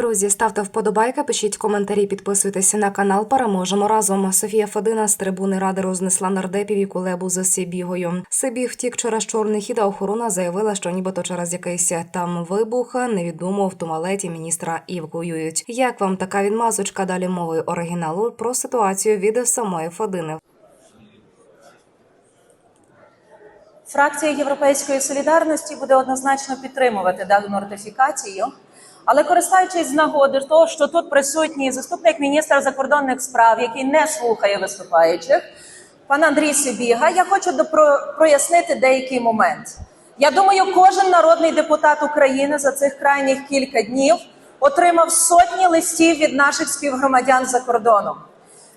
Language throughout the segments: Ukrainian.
Друзі, ставте вподобайки, пишіть коментарі, підписуйтесь на канал. Переможемо разом. Софія Федина з трибуни ради рознесла нардепів і кулебу за Сибігою. Сибіг втік через чорний хід, а охорона заявила, що нібито через якийсь там вибух невідомо в туалеті міністра евакуюють. Як вам така відмазочка? Далі мовою оригіналу про ситуацію від самої Федини. Фракція Європейської солідарності буде однозначно підтримувати дану ратифікацію. Але користуючись з нагоди того, що тут присутній заступник міністра закордонних справ, який не слухає виступаючих, пан Андрій Сибіга, я хочу прояснити деякий момент. Я думаю, кожен народний депутат України за цих крайніх кілька днів отримав сотні листів від наших співгромадян за кордоном.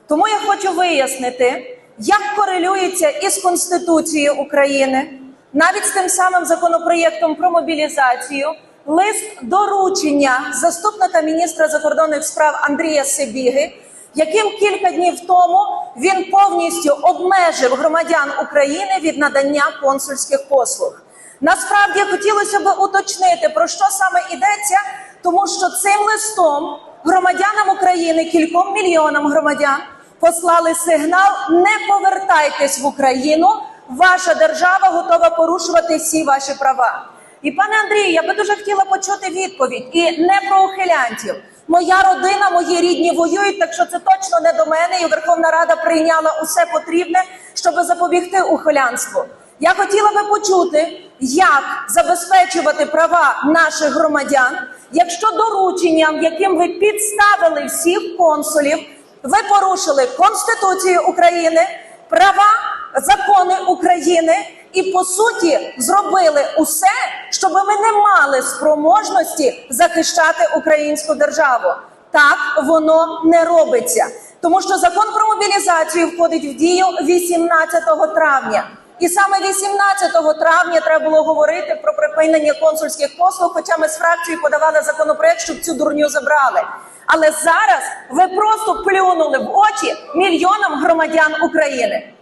Тому я хочу вияснити, як корелюється із Конституцією України, навіть з тим самим законопроєктом про мобілізацію, лист доручення заступника міністра закордонних справ Андрія Сибіги, яким кілька днів тому він повністю обмежив громадян України від надання консульських послуг. Насправді хотілося б уточнити, про що саме йдеться, тому що цим листом громадянам України, кільком мільйонам громадян, послали сигнал: не повертайтесь в Україну, ваша держава готова порушувати всі ваші права. І пане Андрію, я би дуже хотіла почути відповідь і не про ухилянтів. Моя родина, мої рідні воюють, так що це точно не до мене. І Верховна Рада прийняла усе потрібне, щоб запобігти ухилянству. Я хотіла би почути, як забезпечувати права наших громадян, якщо дорученням, яким ви підставили всіх консулів, ви порушили Конституцію України, права, закони України і по суті зробили усе, щоб ми не мали спроможності захищати українську державу. Так воно не робиться, тому що закон про мобілізацію входить в дію 18 травня. І саме 18 травня треба було говорити про припинення консульських послуг. Хоча ми з фракцією подавали законопроект, щоб цю дурню забрали. Але зараз ви просто плюнули в очі мільйонам громадян України.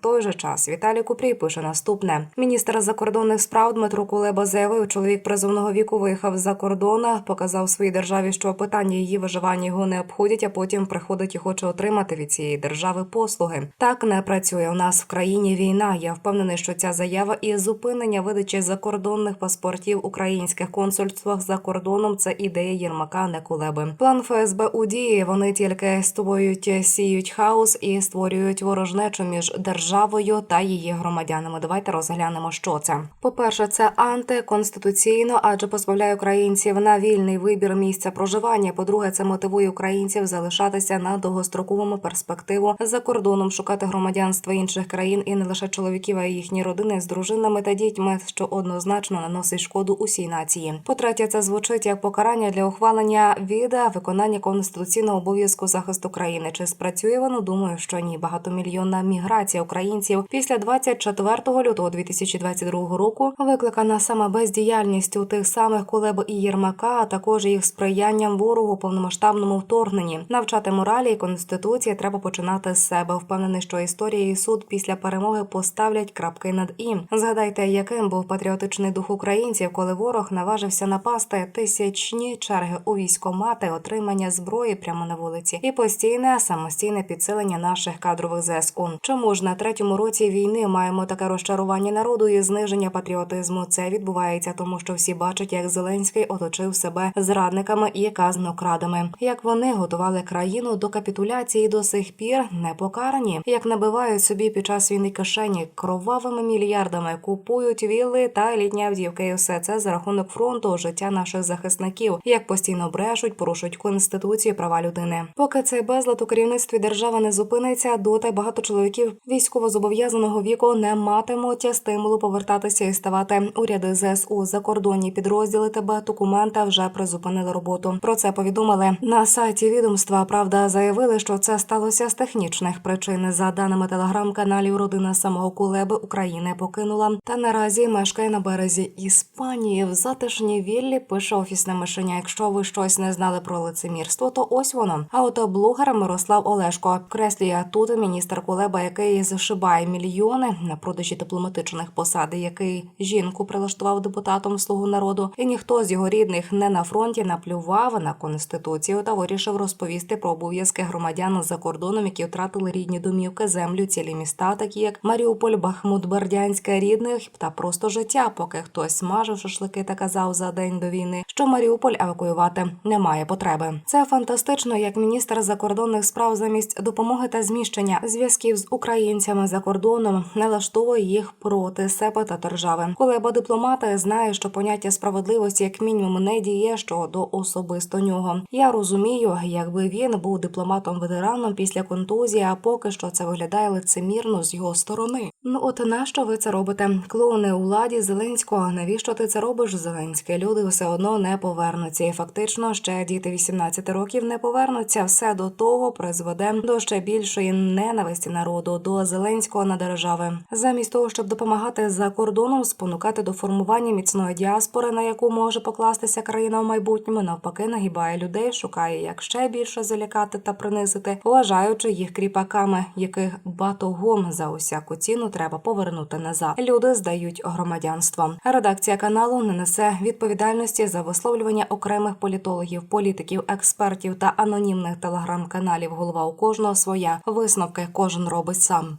Той же час Віталій Купрій пише наступне: міністр закордонних справ Дмитро Кулеба заявив, чоловік призовного віку виїхав за кордон, показав своїй державі, що питання її виживання його не обходять, а потім приходить і хоче отримати від цієї держави послуги. Так не працює. У нас в країні війна. Я впевнений, що ця заява і зупинення видачі закордонних паспортів українських консульствах за кордоном це ідея Єрмака, не Кулеби. План ФСБ у дії. Вони тільки створюють, сіють хаос і створюють ворожнечу між державою та її громадянами. Давайте розглянемо, що це. По перше, це антиконституційно, адже позбавляє українців на вільний вибір місця проживання. По-друге, це мотивує українців залишатися на довгостроковому перспективу за кордоном, шукати громадянство інших країн і не лише чоловіків, а й їхні родини з дружинами та дітьми, що однозначно наносить шкоду усій нації. По-третє, це звучить як покарання для ухвалення від виконання конституційного обов'язку захисту країни. Чи спрацює воно? Думаю, що ні. Багатомільйонна міграція українців після 24 лютого 2022 року викликана саме бездіяльністю тих самих Кулеби і Єрмака, а також їх сприянням ворогу повномасштабному вторгненні. Навчати моралі і конституції треба починати з себе. Впевнений, що історія і суд після перемоги поставлять крапки над і. Згадайте, яким був патріотичний дух українців, коли ворог наважився напасти тисячні черги у військомати, отримання зброї прямо на вулиці і постійне самостійне підсилення наших кадрових ЗСУ. Чому ж на третьому році війни маємо таке розчарування народу і зниження патріотизму? Це відбувається, тому що всі бачать, як Зеленський оточив себе зрадниками і казнокрадами, як вони готували країну до капітуляції до сих пір не покарані, як набивають собі під час війни кишені кровавими мільярдами, купують вілли та елітні автівки. І все це за рахунок фронту життя наших захисників, як постійно брешуть, порушують конституцію, права людини. Поки цей безлад у керівництві держави не зупиниться, доти багато чоловіків військовозобов'язаного віку не матимуть стимулу повертатися і ставати уряди ЗСУ закордонні підрозділи ТБ документа вже призупинили роботу. Про це повідомили на сайті відомства. Правда, заявили, що це сталося з технічних причин. За даними телеграм-каналів, родина самого Кулеби України покинула та наразі мешкає на березі Іспанії. В затишній віллі пише офісне мишеня. Якщо ви щось не знали про лицемірство, то ось воно. А от блогер Мирослав Олешко креслює тут міністр Кулеба, який з вишибає мільйони на продажі дипломатичних посад, який жінку прилаштував депутатом слугу народу, і ніхто з його рідних не на фронті наплював на конституцію та вирішив розповісти про обов'язки громадян за кордоном, які втратили рідні домівки, землю, цілі міста, такі як Маріуполь, Бахмут, Бердянська, рідних та просто життя, поки хтось смажив шашлики та казав за день до війни, що Маріуполь евакуювати немає потреби. Це фантастично, як міністр закордонних справ замість допомоги та зміщення зв'язків з українцями за кордоном налаштовує їх проти себе та держави. Коли дипломати знає, що поняття справедливості як мінімум не діє щодо особисто нього. Я розумію, якби він був дипломатом ветераном після контузії, а поки що це виглядає лицемірно з його сторони. Ну от нащо ви це робите? Клоуни у владі Зеленського. Навіщо ти це робиш, Зеленське? Люди все одно не повернуться. І фактично ще діти 18 років не повернуться. Все до того призведе до ще більшої ненависті народу до Зеленського на держави. Замість того, щоб допомагати за кордоном, спонукати до формування міцної діаспори, на яку може покластися країна в майбутньому, навпаки, нагибає людей, шукає як ще більше залякати та принизити, вважаючи їх кріпаками, яких батогом за усяку ціну треба повернути назад. Люди здають громадянство. Редакція каналу не несе відповідальності за висловлювання окремих політологів, політиків, експертів та анонімних телеграм-каналів. Голова у кожного своя висновки кожен робить сам.